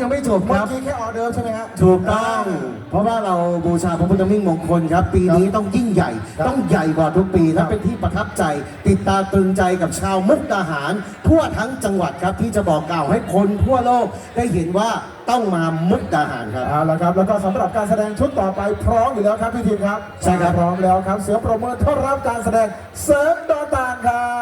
ยังไม่จบคเมื่อรับ กี้แค่ออเดอร์ใช่ไหมฮะถูกต้อง เพราะว่าเราบูชาพระพุทธมิ่งมงคลครับ ปีนี้ต้องยิ่งใหญ่ครับต้องใหญ่กว่าทุกปีครัและบเป็นที่ประทับใจ ติดตาตรึงใจกับชาวมุกดาหาร ทั่วทั้งจังหวัดครับที่จะบอกกล่าวให้คนทั่วโลกได้เห็นว่าต้องมามุกดาหารครับ เอาละครับ แล้วก็สำหรับการแสดงชุดต่อไปพร้อมอยู่แล้วครับพี่ทีมครับใช่ครับ พร้อมแล้วครับ เสียงประเมินต้อนรับการแสดงเสริมดอตานครับ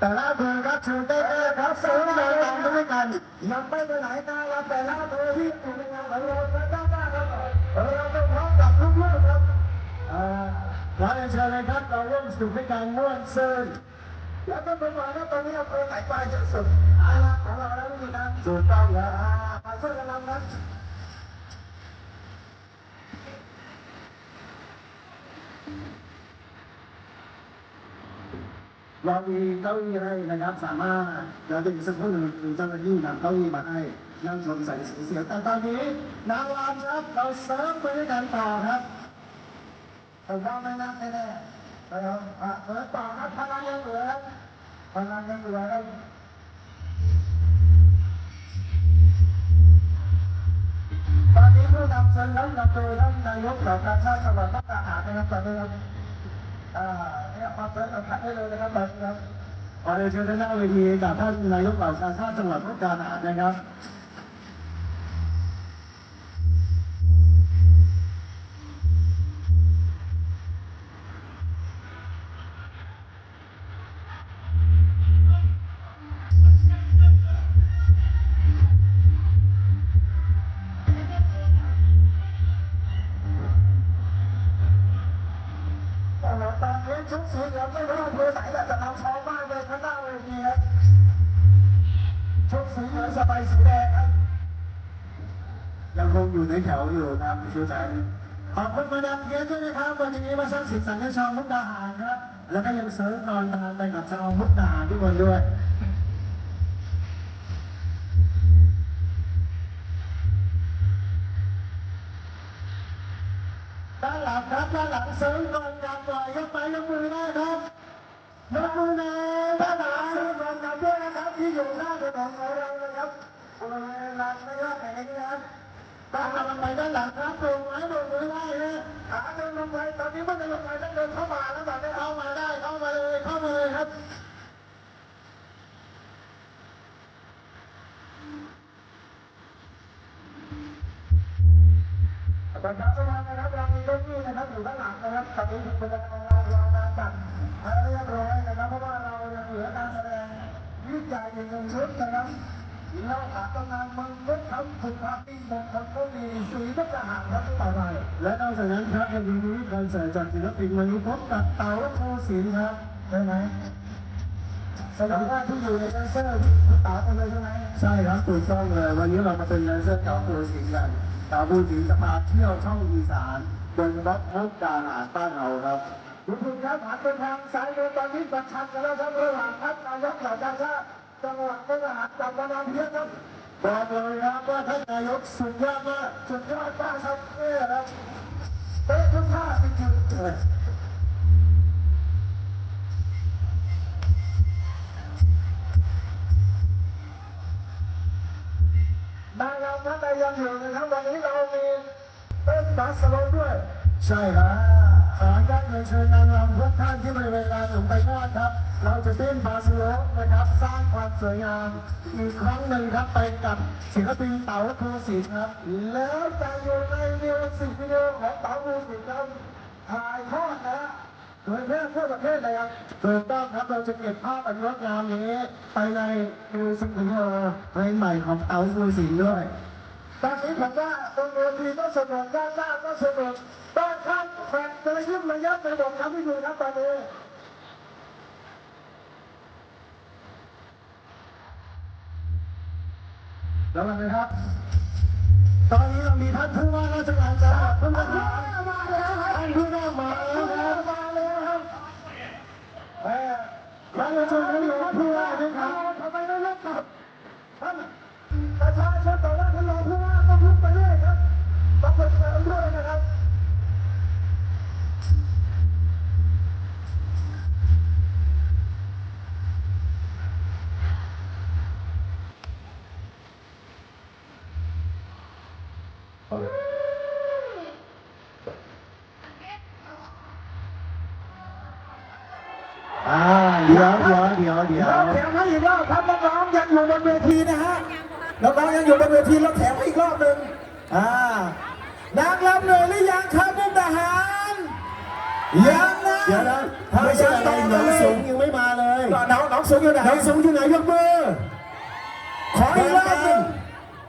แต่ละอำเภอครับชูเต้เต้ครับเสริมดอตานด้วยกัน ยังไม่ไปไหนนะครับแต่ละอำเภอที่อยู่ในงานของเราด้านหน้ครับเราต้องพร้อมกับลูกๆครับอ่าขอเรียนเชิญเลยครับเราร่วมสนุกในการม่วนซื่นแล้วก็ประมาณว่าตอนนี้อำเภอไหนไปจะสุดของเราแล้วนี่นะสุดต้องแล้วมาช่วยกันนำนะ เรามีเก้าอี้ให้นะครับ สามารถเราจะมีสักครู่หนึ่งเจ้าหน้าที่นำเก้าอี้มาให้นั่งชมใส่สีเสียงแต่ตอนนี้นางรำครับเราเสริมไปด้วยกันต่อครับถูกต้องไหมนะแน่ๆนะครับอะเปิดต่อครับพลังยังเหลือพลังยังเหลือครับตอนนี้ผู้นำเชิญรับนำโดยท่านนายกเหล่าการชาติจังหวัดมุกดาหารนะครับตอนนี้ครับ อ่าเนี่ยมาเชิญสัมผัสได้เลยนะครับแบบนี้ครับขอเรียนเชิญด้านหน้าเวทีกับท่านนายกเหล่าชาชาติจังหวัดมุกดาหารนะครับ ยังคงอยู่นแถวอยู่ครับชูใจขอบคุณมาดามเกียรติด้วยนะครับ วันนี้มาสร้างสีสันให้ชาวมุกดาหารครับ แล้วก็ยังเสริมนอนตามไปกับชาวมุกดาหารทุกคนด้วยด้านหลังครับด้านหลังเสริมกอนยำหน่อยยกไปยกมือได้ครับยกมือในด้านหลังเสริมก่อนยำด้วยนะครับที่อยู่หน้าถนนของเรานะครับบริเวณลานไม่ยอดแห่งนี้นะครับ ด้านหลังไปด้านหลังครับตรงไม้ตรงมือได้นะขาเดินลงไปตอนนี้ไม่ได้ลงไปต้องเดินเข้ามาแล้วตอนนี้เข้ามาได้เข้ามาเลยเข้ามาเลยครับประชาชนนะครับเรามีเก้าอี้นะครับอยู่ด้านหลังนะครับตอนนี้เป็นการราเราการจัดให้เรียบร้อยนะครับเพราะว่าเรายังเหลือการแสดงยิ่งใหญ่อีกหนึ่งชุดนะครับ เราขาดกำลังมึงมุกทำสุภาพปีมงคลก็มีสีทุกทหารครับต่อไปและนอกจากนั้นครับยังมีคอนเสิร์ตจากศิลปินวันนี้พบกับเต๋าภูสินครับใช่ไหมสำหรับว่าที่อยู่ในแดนเซอร์เต๋ากันเลยใช่ไหมใช่ครับถูกต้องเลย วันนี้เรามาเป็นแดนเซอร์เต๋าภูสินกันดาวพูดถึงจะพาเที่ยวช่องอีสานบนรถมุกดาหารบ้านเราครับทุกคนครับหันไปทางซ้ายมือตอนนี้ประชันกันแล้วครับระหว่างท่านนายกเหล่าการชาติ จังหวัดมุกดาหารกับมานามเพียรครับบอกเลยครับว่าท่านนายกสุดยอดมากสุดยอดมากครับเนี่ยครับเป๊ะทุกท่าจริงๆนางรำท่านใดยังอยู่นะครับวันนี้เรามีเต้นบาสโลด้วย ใช่ครับ ขออนุญาตเรียนเชิญนางรำทุกท่านที่บริเวณลานหลวงไปทอดครับ เราจะเต้นบาสโลนะครับ สร้างความสวยงามอีกครั้งหนึ่งครับไปกับศิลปินเต๋าภูสินทร์ครับ แล้วจะอยู่ในมิวสิกวิดีโอของเต๋าภูสินทร์ครับถ่ายทอดนะโดยแพร่ทั่วประเทศเลยครับถูกต้องครับเราจะเก็บภาพอันงดงามนี้ ไปในมิวสิกวิดีโอเพลงใหม่ของเต๋าภูสินด้วย ตอนนี้ผมว่าตรงเวทีก็สนุกด้านหน้าก็สนุกด้านข้างแฟนกระยิบระยับไปหมดครับที่ดูครับตอนนี้แล้วกันนะครับ ตอนนี้เรามีท่านผู้ว่าราชการจังหวัดพัทยามาแล้วครับท่านผู้ว่ามาแล้วครับมาแล้วครับแม่ท่านผู้ชมท่านรองผู้ว่าด้วยครับทำไมไม่รับครับท่านประชาชนต่อนรองผู้ว่าต้องลุกไปด้วยครับต้องไปเสริมด้วยนะครับ อ่าเดี๋ยวเดี๋ยวเดี๋ยวเดี๋ยวเราแถมให้อีกรอบครับน้องๆยังอยู่บนเวทีนะฮะน้องๆยังอยู่บนเวทีเราแถมให้อีกรอบหนึ่งอ่านางรำเหนื่อยหรือยังครับมุกดาหารยังนะเดี๋ยวนะไม่ใช่อะไรหนองสูงยังไม่มาเลยน้องน้องสูงอยู่ไหนหนองสูงอยู่ไหนยกมือขออีกรอบหนึ่ง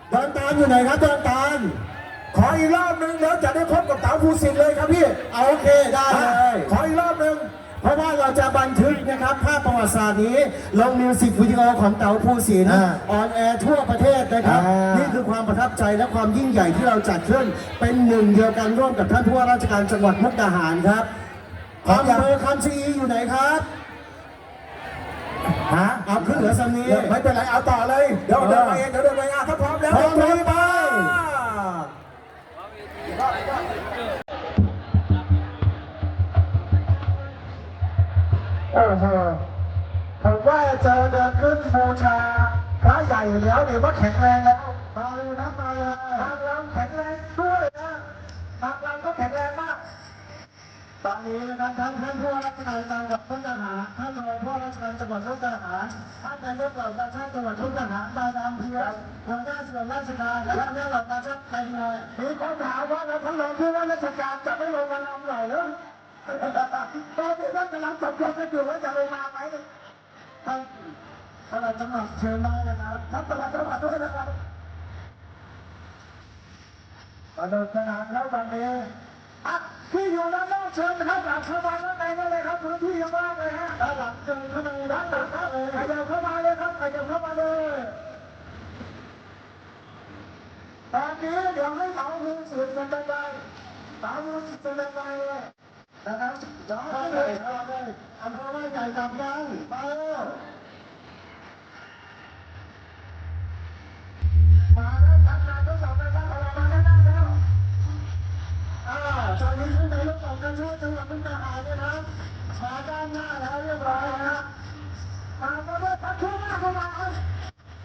เดินตามอยู่ไหนครับเดินตามขออีกรอบหนึ่งเดี๋ยวจะได้พบกับเต๋าภูสิทธิ์เลยครับพี่เอาโอเคได้เลยขออีกรอบหนึ่ง เพราะว่าเราจะบันทึกนะครับภาพประวัติศาสตร์นี้ลงมิวสิกวิดีโอของเต๋าภูสินทร์อ่าออนแอร์ทั่วประเทศนะครับ อ่านี่นี่คือความประทับใจและความยิ่งใหญ่ที่เราจัดขึ้น เป็นหนึ่งเดียวกันร่วมกับท่านผู้ว่าราชการจังหวัดมุกดาหารครับอำเภอคำชะอีอยู่ไหนครับฮะเอาขึ้นเหลือสำนี ไม่เป็นไรเอาต่อเลย เดี๋ยวเดินมาเองเดี๋ยวเดินมาเองอะถ้าพร้อมแล้วพร้อมเดิ นไปโอ้โหผมว่าเจอเดินขึ้นบูชาพระใหญ่แล้วเนี่ยว่าแข็งแรงแล้วมาเลยนะมาเลยทางเราแข็งแรงด้วยนะทางเราก็แข็งแรงมากตอนนี้นะครับท่านท่านผู้ว่าราชการจังหวัดพุทธหารท่านรองผู้ว่าราชการจังหวัดพุทธหารท่านนายกเหล่ากาชาติจังหวัดพุทธหารตาดำเพียรหัวหน้านส่วนราชการและท่านเหล่ากาชาติเต็มเลยมีคนถามว่าแล้วท่านรองผู้ว่าราชการจะไม่ลงมาลำหน่อยหรือ ตอนนี้ท่านกำลังตกลงกันอยู่ว่าจะลงมาไหมท่านท่านจังหวัดเชิญมานะครับท่านประหลัดจังหวัดด้วยนะครับสนุกสนานแล้ววันนี้อะที่อยู่ด้านนอกเชิญนะครับหลังเข้ามาด้านในนั่นเลยครับพื้นที่ยังว่างเลยฮะด้านหลังเชิญเข้ามาด้านหลังครับขยับเข้ามาเลยครับขยับเข้ามาเลยตอนนี้เดี๋ยวให้เต๋ามือสุดเป็นบันไดเต๋ามือสุดเป็นบันไดเลย นะครับย้อนเลยย้อนเลยอำเภอว่าใหญ่กำยังมาแล้วมาแล้วทำงานทดสอบนะครับเอามาแน่ๆแล้วอ่าตอนนี้ท่านนายกองการช่วยจังหวัดมุกดาหารเนี่ยนะมาด้านหน้าแล้วเรียบร้อยนะมาก็ด้วยท่านผู้ว่าเข้ามาครับ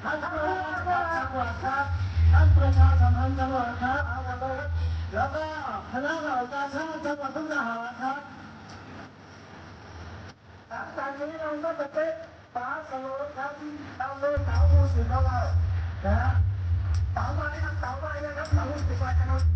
ท่านผู้ว่าจังหวัดครับท่านประชาสัมพันธ์จังหวัดครับเอามาเลยครับแล้วก็คณะเหล่าการช่างจังหวัดมุกดาหารครับ อะตอนนี้เราก็จะเป็นฟ้าสโลครับตามด้วยเต๋ามูสิของเรานะเต๋ามาเลยครับเต๋ามาเลยครับเต๋ามูสิมาครับ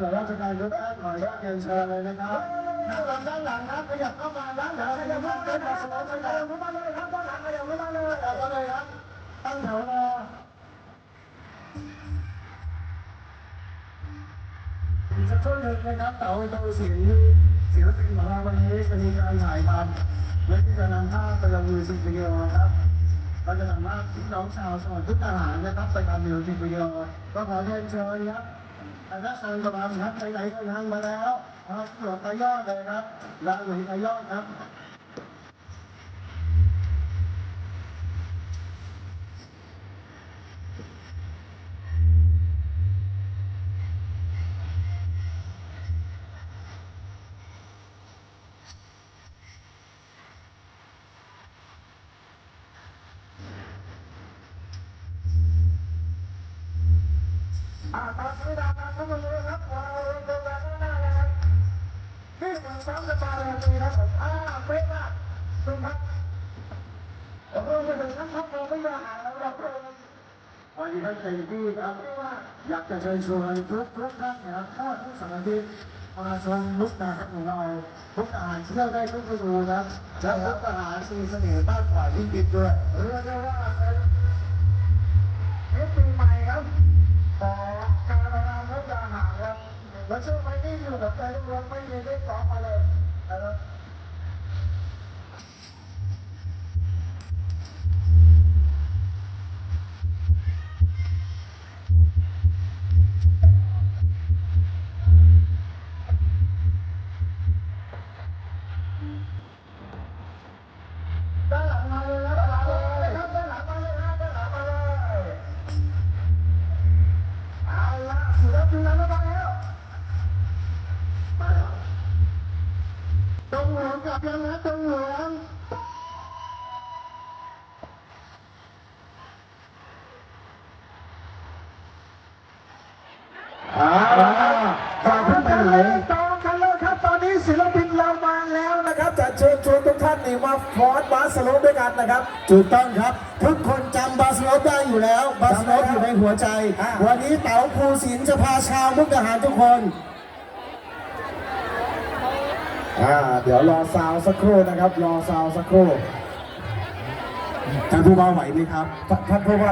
ยอดประกาศหาเต๋าดูสิมาหรือยังก่อนโอ้โหเนี่ยพัดเข้าเมืองพัทยาของเราเนี่ยเราสวยมากออกช้อนกันเลยขออนุญาราชการทุกท่านขออนุญาตเรียนเชิญเลยนะครับด้านหลังด้านหลังครับขยับเข้ามาด้านหลังขยับเข้ามาเป็นสโลขยับเข้ามาเลยครับด้านหลังขยับเข้ามาเลยขยับมาเลยครับตั้งแถวรออีกสักช่วงหนึ่งนะครับเต๋าตัวเสียงศิลปินของเราวันนี้จะมีการถ่ายทำและที่จะนำภาพไปลงมือสิบวิดีโอนะครับเราจะนำภาพพี่น้องชาวจังหวัดทุกทหารนะครับไปทำมิวสิกวิดีโอก็ขอเรียนเชิญครับ แต่ถ้าทางกำลังครับไหนๆก็ทางมาแล้วครับตรวจตายอดเลยครับลาหลวงตายอดครับ อ่าตอนนี้ดาวนั้นก็มาเลยครับวางลงตรงนั้นหน้านะครับนี่ถึงสามสิบบาเดีครับผมอ่าเป๊ะมากดูครับโอ้โหไปถึงทั้งทั้งเราไม่ยอมหาเราเพิ่มวันนี้ท่านใจดีครับอยากจะเชิญชวนทุกทุกท่านนะครับทอดทุกสัปดาห์มาชมมุกดาหารของเรามุกดาหารเที่ยวได้ทุกฤดูครับและมุกดาหารมีเสน่ห์มากกว่าที่คิดด้วยเรียกได้ว่าเป็นปีใหม่ครับ แต่การเวลาไม่จะห่างกันแล้วช่วงไปนี่อยู่กับใจรวมไม่มีได้ต่อมาเลยนะไร รงหลวงกลับยังนะตรงหลวงอ่าฝากเพื่อนไปไหนต่อกันเลยครับ ตอนนี้ศิลปินเรามาแล้วนะครับจะเชิญชวนทุกท่านนี่มาฟอร์ดบาสโลปด้วยกันนะครับ ถูกต้องครับ ทุกคนจำบาสโลปได้อยู่แล้ว บาสโลปอยู่ในหัวใจอ่าวันนี้เต๋าภูสินจะพาชาวมุกดาหารทุกคน อ่าเดี๋ยวรอซาวสักครู่นะครับ รอซาวสักครู่ท่านผู้ว่าไหวไหมครับ ท่านผู้ว่า